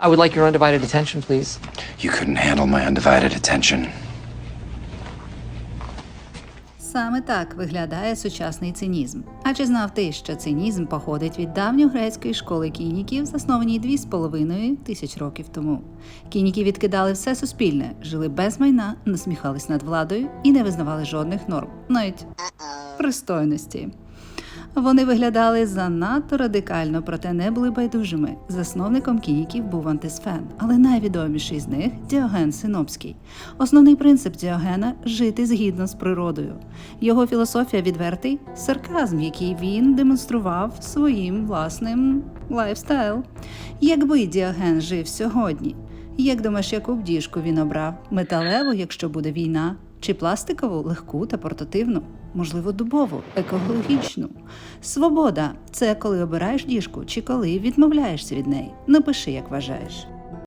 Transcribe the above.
I would like your undivided attention, please. You couldn't handle my undivided attention. Саме так виглядає сучасний цинізм. А чи знав ти, що цинізм походить від давньогрецької школи кініків, заснованій дві з половиною тисяч років тому? Кініки відкидали все суспільне, жили без майна, насміхались над владою і не визнавали жодних норм, навіть пристойності. Вони виглядали занадто радикально, проте не були байдужими. Засновником кініків був антисфен, але найвідоміший з них Діоген Синопський. Основний принцип Діогена жити згідно з природою. Його філософія відвертий сарказм, який він демонстрував своїм власним лайфстайл. Якби Діоген жив сьогодні, як думаєш, яку діжку він обрав? Металеву, якщо буде війна, чи пластикову, легку та портативну? Можливо, дубову, екологічну. Свобода це коли обираєш діжку чи коли відмовляєшся від неї. Напиши, як вважаєш.